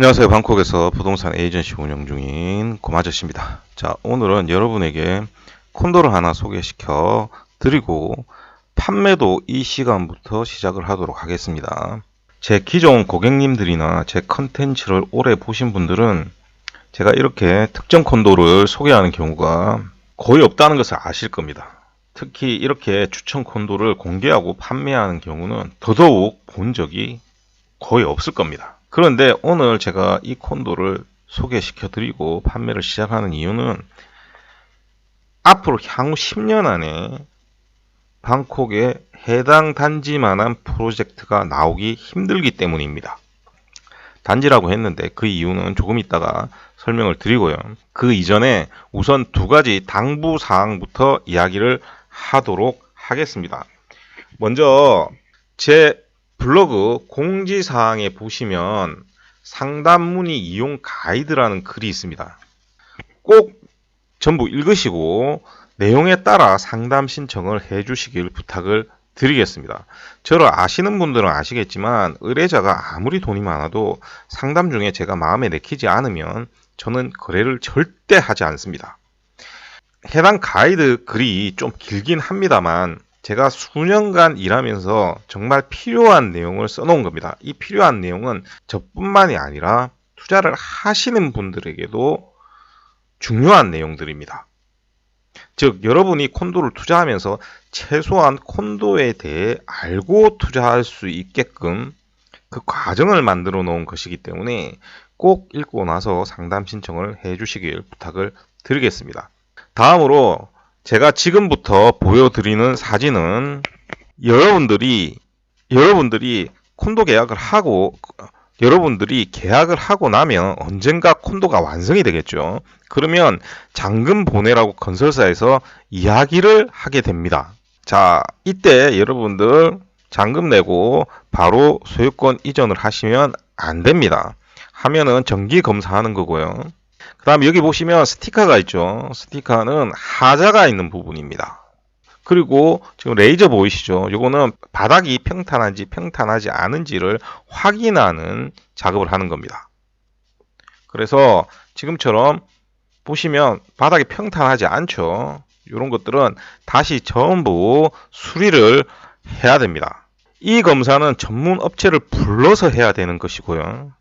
안녕하세요. 방콕에서 부동산 에이전시 운영 중인 고마저씨입니다. 자, 오늘은 여러분에게 콘도를 하나 소개시켜 드리고 판매도 이 시간부터 시작을 하도록 하겠습니다. 제 기존 고객님들이나 제 컨텐츠를 오래 보신 분들은 제가 이렇게 특정 콘도를 소개하는 경우가 거의 없다는 것을 아실 겁니다. 특히 이렇게 추천 콘도를 공개하고 판매하는 경우는 더더욱 본 적이 거의 없을 겁니다. 그런데 오늘 제가 이 콘도를 소개시켜 드리고 판매를 시작하는 이유는 앞으로 향후 10년 안에 방콕에 해당 단지만한 프로젝트가 나오기 힘들기 때문입니다. 단지라고 했는데 그 이유는 조금 있다가 설명을 드리고요. 그 이전에 우선 두 가지 당부 사항부터 이야기를 하도록 하겠습니다. 먼저 제 블로그 공지사항에 보시면 상담 문의 이용 가이드라는 글이 있습니다. 꼭 전부 읽으시고 내용에 따라 상담 신청을 해 주시길 부탁을 드리겠습니다. 저를 아시는 분들은 아시겠지만 의뢰자가 아무리 돈이 많아도 상담 중에 제가 마음에 내키지 않으면 저는 거래를 절대 하지 않습니다. 해당 가이드 글이 좀 길긴 합니다만 제가 수년간 일하면서 정말 필요한 내용을 써놓은 겁니다. 이 필요한 내용은 저뿐만이 아니라 투자를 하시는 분들에게도 중요한 내용들입니다. 즉, 여러분이 콘도를 투자하면서 최소한 콘도에 대해 알고 투자할 수 있게끔 그 과정을 만들어 놓은 것이기 때문에 꼭 읽고 나서 상담 신청을 해 주시길 부탁을 드리겠습니다. 다음으로 제가 지금부터 보여드리는 사진은 여러분들이 여러분들이 콘도 계약을 하고 여러분들이 계약을 하고 나면 언젠가 콘도가 완성이 되겠죠. 그러면 잔금 보내라고 건설사에서 이야기를 하게 됩니다. 자, 이때 여러분들 잔금 내고 바로 소유권 이전을 하시면 안 됩니다. 하면은 정기 검사하는 거고요. 그 다음에 여기 보시면 스티커가 있죠. 스티커는 하자가 있는 부분입니다. 그리고 지금 레이저 보이시죠? 요거는 바닥이 평탄한지 평탄하지 않은지를 확인하는 작업을 하는 겁니다. 그래서 지금처럼 보시면 바닥이 평탄하지 않죠. 이런 것들은 다시 전부 수리를 해야 됩니다. 이 검사는 전문 업체를 불러서 해야 되는 것이고요.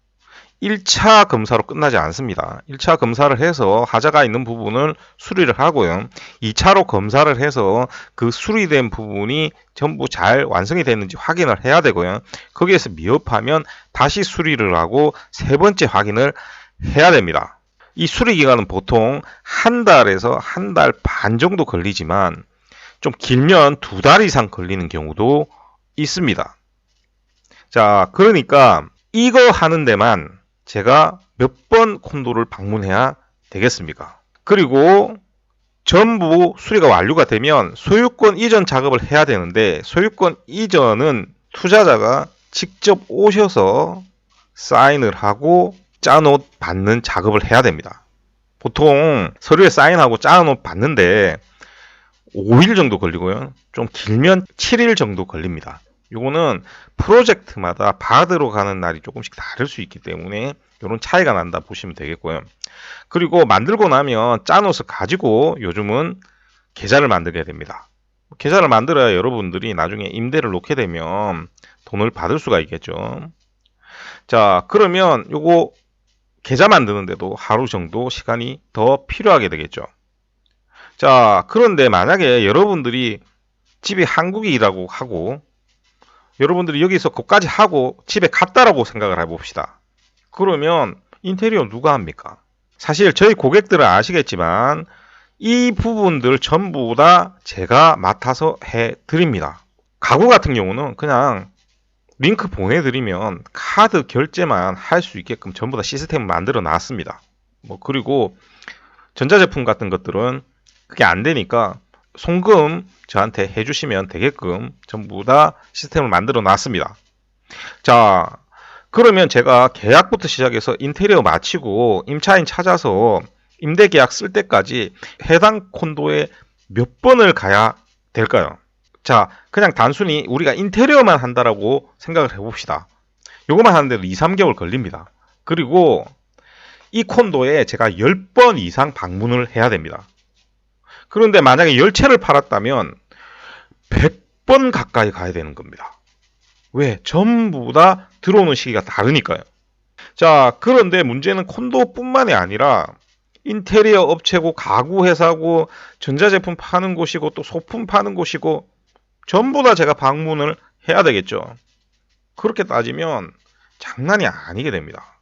1차 검사로 끝나지 않습니다. 1차 검사를 해서 하자가 있는 부분을 수리를 하고요. 2차로 검사를 해서 그 수리된 부분이 전부 잘 완성이 됐는지 확인을 해야 되고요. 거기에서 미흡하면 다시 수리를 하고 세 번째 확인을 해야 됩니다. 이 수리 기간은 보통 한 달에서 한 달 반 정도 걸리지만 좀 길면 두 달 이상 걸리는 경우도 있습니다. 자, 그러니까 이거 하는 데만 제가 몇 번 콘도를 방문해야 되겠습니까? 그리고 전부 수리가 완료가 되면 소유권 이전 작업을 해야 되는데 소유권 이전은 투자자가 직접 오셔서 사인을 하고 짜노 받는 작업을 해야 됩니다. 보통 서류에 사인하고 짜노 받는데 5일 정도 걸리고요. 좀 길면 7일 정도 걸립니다. 요거는 프로젝트마다 받으러 가는 날이 조금씩 다를 수 있기 때문에 이런 차이가 난다 보시면 되겠고요. 그리고 만들고 나면 짠옷을 가지고 요즘은 계좌를 만들게 됩니다. 계좌를 만들어야 여러분들이 나중에 임대를 놓게 되면 돈을 받을 수가 있겠죠. 자, 그러면 요거 계좌 만드는데도 하루 정도 시간이 더 필요하게 되겠죠. 자, 그런데 만약에 여러분들이 집이 한국이라고 하고 여러분들이 여기서 거까지 하고 집에 갔다라고 생각을 해봅시다. 그러면 인테리어 누가 합니까? 사실 저희 고객들은 아시겠지만 이 부분들 전부 다 제가 맡아서 해 드립니다. 가구 같은 경우는 그냥 링크 보내드리면 카드 결제만 할 수 있게끔 전부 다 시스템을 만들어 놨습니다. 뭐 그리고 전자제품 같은 것들은 그게 안 되니까 송금 저한테 해주시면 되게끔 전부 다 시스템을 만들어 놨습니다. 자, 그러면 제가 계약부터 시작해서 인테리어 마치고 임차인 찾아서 임대 계약 쓸 때까지 해당 콘도에 몇 번을 가야 될까요? 자, 그냥 단순히 우리가 인테리어만 한다라고 생각을 해봅시다. 요것만 하는데도 2, 3개월 걸립니다. 그리고 이 콘도에 제가 10번 이상 방문을 해야 됩니다. 그런데 만약에 10채를 팔았다면 100번 가까이 가야 되는 겁니다. 왜? 전부 다 들어오는 시기가 다르니까요. 자, 그런데 문제는 콘도뿐만이 아니라 인테리어 업체고 가구 회사고 전자제품 파는 곳이고 또 소품 파는 곳이고 전부 다 제가 방문을 해야 되겠죠. 그렇게 따지면 장난이 아니게 됩니다.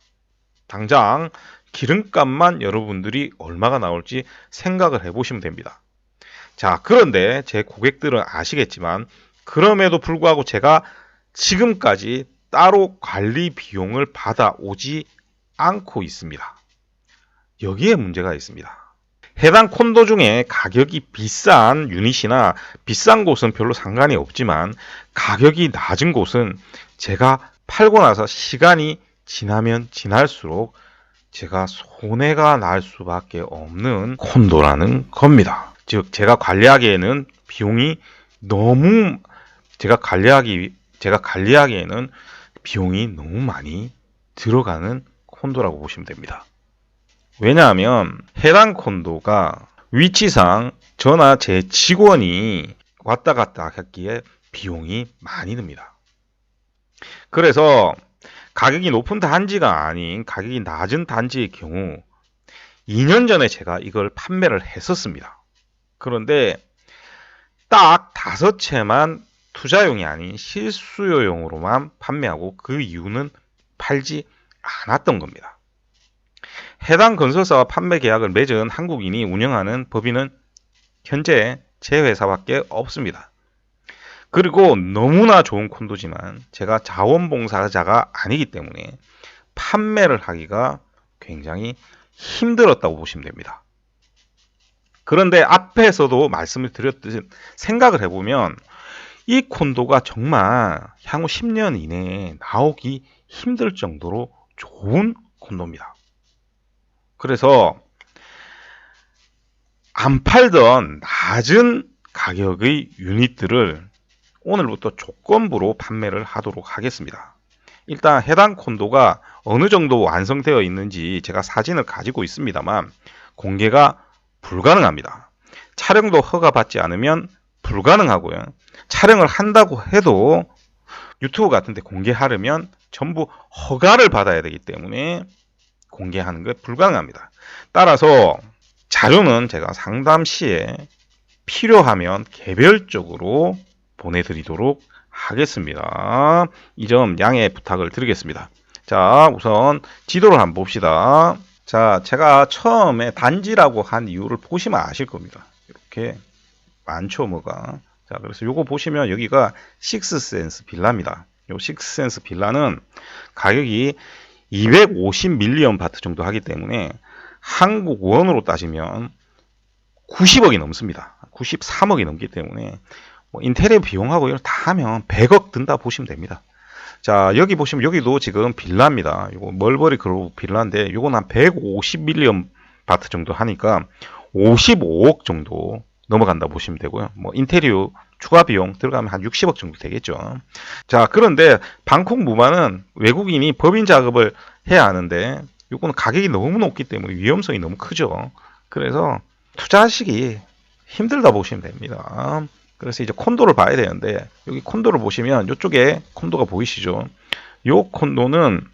당장 기름값만 여러분들이 얼마가 나올지 생각을 해보시면 됩니다. 자, 그런데 제 고객들은 아시겠지만 그럼에도 불구하고 제가 지금까지 따로 관리 비용을 받아오지 않고 있습니다. 여기에 문제가 있습니다. 해당 콘도 중에 가격이 비싼 유닛이나 비싼 곳은 별로 상관이 없지만 가격이 낮은 곳은 제가 팔고 나서 시간이 지나면 지날수록 제가 손해가 날 수밖에 없는 콘도라는 겁니다. 즉 제가 관리하기에는 비용이 너무 제가 관리하기 제가 관리하기에는 비용이 너무 많이 들어가는 콘도라고 보시면 됩니다. 왜냐하면 해당 콘도가 위치상 저나 제 직원이 왔다 갔다 하기에 비용이 많이 듭니다. 그래서 가격이 높은 단지가 아닌 가격이 낮은 단지의 경우 2년 전에 제가 이걸 판매를 했었습니다. 그런데 딱 다섯 채만 투자용이 아닌 실수요용으로만 판매하고 그 이유는 팔지 않았던 겁니다. 해당 건설사와 판매 계약을 맺은 한국인이 운영하는 법인은 현재 제 회사밖에 없습니다. 그리고 너무나 좋은 콘도지만 제가 자원봉사자가 아니기 때문에 판매를 하기가 굉장히 힘들었다고 보시면 됩니다. 그런데 앞에서도 말씀을 드렸듯이 생각을 해보면 이 콘도가 정말 향후 10년 이내에 나오기 힘들 정도로 좋은 콘도입니다. 그래서 안 팔던 낮은 가격의 유닛들을 오늘부터 조건부로 판매를 하도록 하겠습니다. 일단 해당 콘도가 어느 정도 완성되어 있는지 제가 사진을 가지고 있습니다만 공개가 불가능합니다. 촬영도 허가받지 않으면 불가능하고요. 촬영을 한다고 해도 유튜브 같은데 공개하려면 전부 허가를 받아야 되기 때문에 공개하는 게 불가능합니다. 따라서 자료는 제가 상담 시에 필요하면 개별적으로 보내드리도록 하겠습니다. 이 점 양해 부탁을 드리겠습니다. 자, 우선 지도를 한번 봅시다. 자, 제가 처음에 단지라고 한 이유를 보시면 아실 겁니다. 이렇게 많죠, 뭐가. 자, 그래서 요거 보시면 여기가 식스센스 빌라입니다. 요 식스센스 빌라는 가격이 250밀리언 바트 정도 하기 때문에 한국 원으로 따지면 90억이 넘습니다. 93억이 넘기 때문에 뭐 인테리어 비용하고 이걸 다 하면 100억 든다 보시면 됩니다. 자 여기 보시면 여기도 지금 빌라입니다. 이거 멀버리 그로브 빌라인데 이건 한 150밀리언 바트 정도 하니까 55억 정도 넘어간다 보시면 되고요. 뭐 인테리어 추가 비용 들어가면 한 60억 정도 되겠죠. 자 그런데 방콕 무바는 외국인이 법인 작업을 해야 하는데 이거는 가격이 너무 높기 때문에 위험성이 너무 크죠. 그래서 투자하시기 힘들다 보시면 됩니다. 그래서 이제 콘도를 봐야 되는데 여기 콘도를 보시면 이쪽에 콘도가 보이시죠? 이 콘도는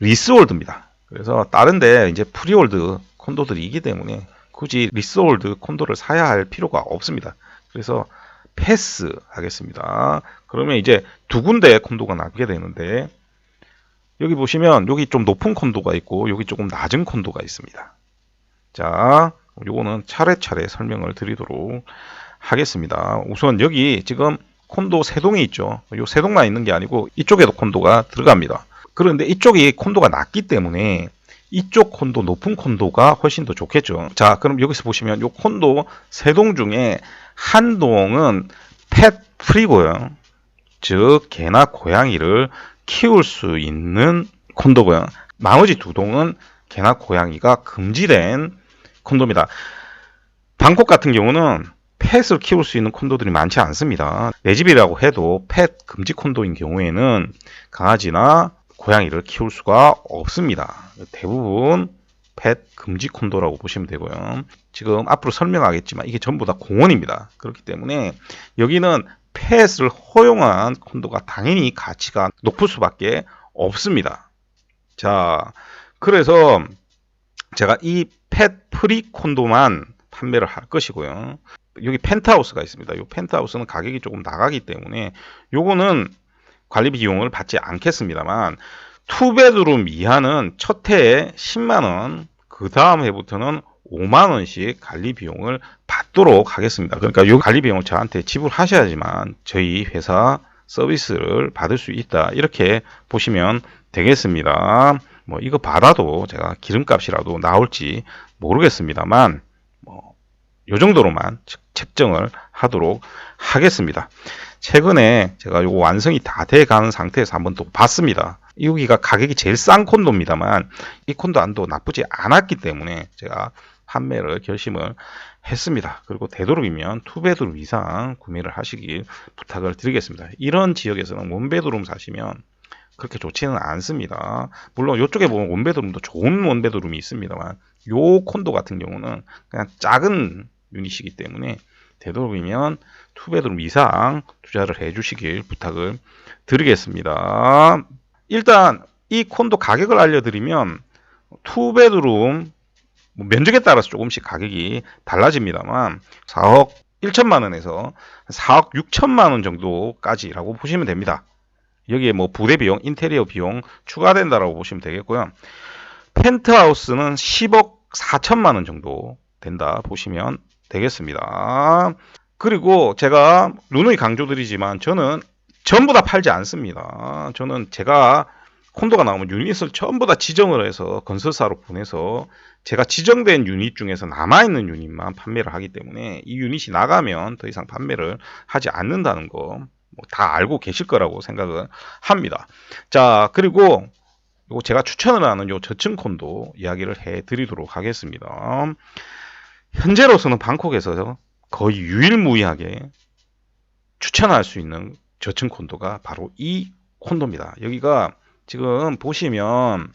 리스홀드입니다. 그래서 다른데 이제 프리홀드 콘도들이 있기 때문에 굳이 리스홀드 콘도를 사야 할 필요가 없습니다. 그래서 패스 하겠습니다. 그러면 이제 두 군데 콘도가 나게 되는데 여기 보시면 여기 좀 높은 콘도가 있고 여기 조금 낮은 콘도가 있습니다. 자, 요거는 차례차례 설명을 드리도록 하겠습니다. 우선 여기 지금 콘도 세 동이 있죠. 요세 동만 있는 게 아니고 이쪽에도 콘도가 들어갑니다. 그런데 이쪽이 콘도가 낮기 때문에 이쪽 콘도 높은 콘도가 훨씬 더 좋겠죠. 자, 그럼 여기서 보시면 요 콘도 세 동 중에 한 동은 펫 프리고요. 즉 개나 고양이를 키울 수 있는 콘도고요. 나머지 두 동은 개나 고양이가 금지된 콘도입니다. 방콕 같은 경우는 펫을 키울 수 있는 콘도들이 많지 않습니다. 내 집이라고 해도 펫 금지 콘도인 경우에는 강아지나 고양이를 키울 수가 없습니다. 대부분 펫 금지 콘도라고 보시면 되고요. 지금 앞으로 설명하겠지만 이게 전부 다 공원입니다. 그렇기 때문에 여기는 펫을 허용한 콘도가 당연히 가치가 높을 수밖에 없습니다. 자, 그래서 제가 이 펫 프리 콘도만 판매를 할 것이고요. 여기 펜트하우스가 있습니다. 이 펜트하우스는 가격이 조금 나가기 때문에 요거는 관리 비용을 받지 않겠습니다만 투베드룸 이하는 첫 해에 10만 원, 그 다음 해부터는 5만 원씩 관리 비용을 받도록 하겠습니다. 그러니까 이 관리 비용을 저한테 지불하셔야지만 저희 회사 서비스를 받을 수 있다. 이렇게 보시면 되겠습니다. 뭐 이거 받아도 제가 기름값이라도 나올지 모르겠습니다만 뭐 요 정도로만 책정을 하도록 하겠습니다. 최근에 제가 요거 완성이 다 돼 가는 상태에서 한번 또 봤습니다. 여기가 가격이 제일 싼 콘도입니다만 이 콘도 안도 나쁘지 않았기 때문에 제가 판매를 결심을 했습니다. 그리고 되도록이면 투베드룸 이상 구매를 하시길 부탁을 드리겠습니다. 이런 지역에서는 원베드룸 사시면 그렇게 좋지는 않습니다. 물론 이쪽에 보면 원베드룸도 좋은 원베드룸이 있습니다만 요 콘도 같은 경우는 그냥 작은 유닛이기 때문에 되도록이면 투베드룸 이상 투자를 해 주시길 부탁을 드리겠습니다. 일단 이 콘도 가격을 알려드리면 투베드룸 뭐 면적에 따라서 조금씩 가격이 달라집니다만 4억 1천만 원에서 4억 6천만 원 정도까지라고 보시면 됩니다. 여기에 뭐 부대 비용, 인테리어 비용 추가된다라고 보시면 되겠고요. 펜트하우스는 10억 4천만 원 정도 된다 보시면 되겠습니다. 그리고 제가 누누이 강조드리지만 저는 전부 다 팔지 않습니다. 저는 제가 콘도가 나오면 유닛을 전부 다 지정을 해서 건설사로 보내서 제가 지정된 유닛 중에서 남아있는 유닛만 판매를 하기 때문에 이 유닛이 나가면 더 이상 판매를 하지 않는다는 거뭐다 알고 계실 거라고 생각을 합니다. 자, 그리고 요 제가 추천을 하는 요 저층 콘도 이야기를 해 드리도록 하겠습니다. 현재로서는 방콕에서 거의 유일무이하게 추천할 수 있는 저층 콘도가 바로 이 콘도입니다. 여기가 지금 보시면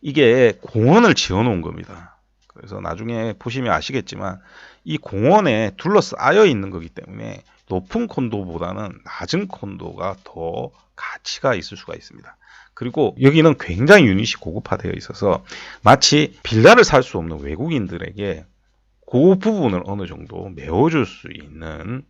이게 공원을 지어 놓은 겁니다. 그래서 나중에 보시면 아시겠지만 이 공원에 둘러싸여 있는 거기 때문에 높은 콘도보다는 낮은 콘도가 더 가치가 있을 수가 있습니다. 그리고 여기는 굉장히 유닛이 고급화되어 있어서 마치 빌라를 살 수 없는 외국인들에게 그 부분을 어느 정도 메워줄 수 있는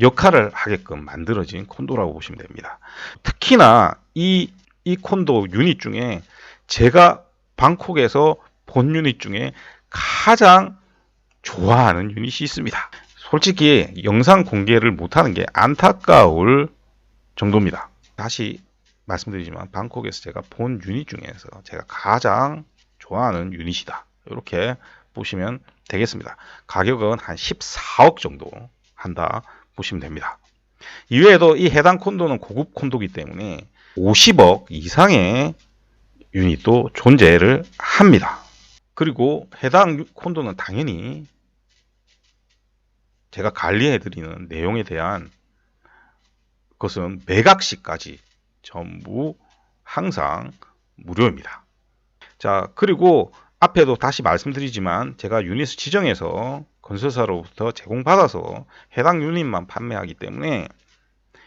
역할을 하게끔 만들어진 콘도라고 보시면 됩니다. 특히나 이, 이 콘도 유닛 중에 제가 방콕에서 본 유닛 중에 가장 좋아하는 유닛이 있습니다. 솔직히 영상 공개를 못하는 게 안타까울 정도입니다. 다시 말씀드리지만 방콕에서 제가 본 유닛 중에서 제가 가장 좋아하는 유닛이다. 이렇게 보시면 되겠습니다. 가격은 한 14억 정도 한다 보시면 됩니다. 이외에도 이 해당 콘도는 고급 콘도기 때문에 50억 이상의 유닛도 존재를 합니다. 그리고 해당 콘도는 당연히 제가 관리해드리는 내용에 대한 것은 매각시까지 전부 항상 무료입니다. 자, 그리고 앞에도 다시 말씀드리지만 제가 유닛을 지정해서 건설사로부터 제공받아서 해당 유닛만 판매하기 때문에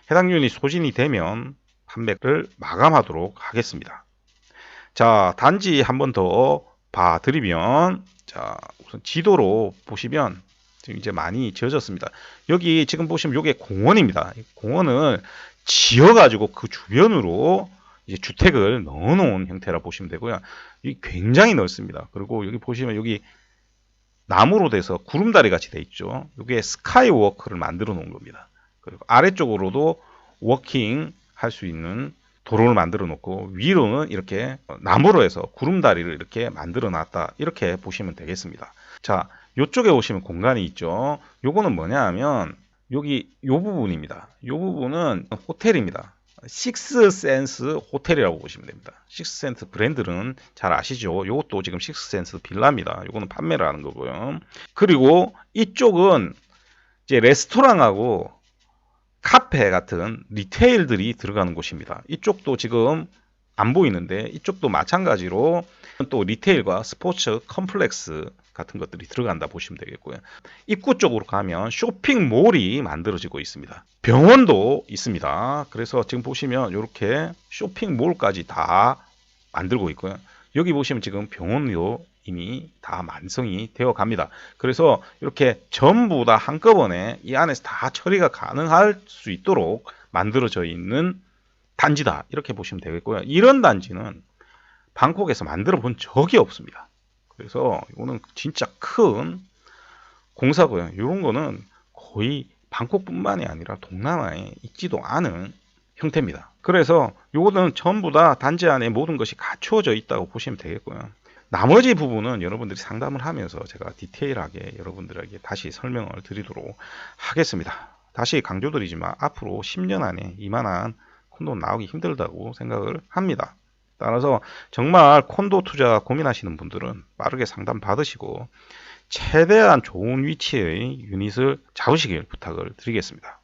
해당 유닛 소진이 되면 판매를 마감하도록 하겠습니다. 자, 단지 한 번 더 봐드리면, 자, 우선 지도로 보시면 지금 이제 많이 지어졌습니다. 여기 지금 보시면 이게 공원입니다. 공원을 지어가지고 그 주변으로 이제 주택을 넣어놓은 형태라 보시면 되고요. 이 굉장히 넓습니다. 그리고 여기 보시면 여기 나무로 돼서 구름다리 같이 돼 있죠. 이게 스카이워크를 만들어 놓은 겁니다. 그리고 아래쪽으로도 워킹 할 수 있는 도로를 만들어 놓고 위로는 이렇게 나무로 해서 구름다리를 이렇게 만들어 놨다. 이렇게 보시면 되겠습니다. 자, 이쪽에 오시면 공간이 있죠. 요거는 뭐냐 하면 여기 요 부분입니다. 요 부분은 호텔입니다. 식스센스 호텔이라고 보시면 됩니다. 식스센스 브랜드는 잘 아시죠? 이것도 지금 식스센스 빌라입니다. 이거는 판매를 하는 거고요. 그리고 이쪽은 이제 레스토랑하고 카페 같은 리테일들이 들어가는 곳입니다. 이쪽도 지금 안 보이는데 이쪽도 마찬가지로 또 리테일과 스포츠 컴플렉스 같은 것들이 들어간다 보시면 되겠고요. 입구 쪽으로 가면 쇼핑몰이 만들어지고 있습니다. 병원도 있습니다. 그래서 지금 보시면 이렇게 쇼핑몰까지 다 만들고 있고요. 여기 보시면 지금 병원도 이미 다 완성이 되어 갑니다. 그래서 이렇게 전부 다 한꺼번에 이 안에서 다 처리가 가능할 수 있도록 만들어져 있는 단지다. 이렇게 보시면 되겠고요. 이런 단지는 방콕에서 만들어 본 적이 없습니다. 그래서 이거는 진짜 큰 공사고요. 이런 거는 거의 방콕뿐만이 아니라 동남아에 있지도 않은 형태입니다. 그래서 요거는 전부 다 단지 안에 모든 것이 갖추어져 있다고 보시면 되겠고요. 나머지 부분은 여러분들이 상담을 하면서 제가 디테일하게 여러분들에게 다시 설명을 드리도록 하겠습니다. 다시 강조드리지만 앞으로 10년 안에 이만한 콘도 나오기 힘들다고 생각을 합니다. 따라서 정말 콘도 투자 고민하시는 분들은 빠르게 상담 받으시고 최대한 좋은 위치의 유닛을 잡으시길 부탁을 드리겠습니다.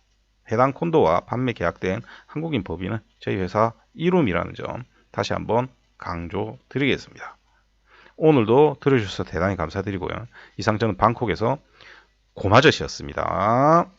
해당 콘도와 판매 계약된 한국인 법인은 저희 회사 이룸이라는 점 다시 한번 강조 드리겠습니다. 오늘도 들어주셔서 대단히 감사드리고요. 이상 저는 방콕에서 고마저씨였습니다.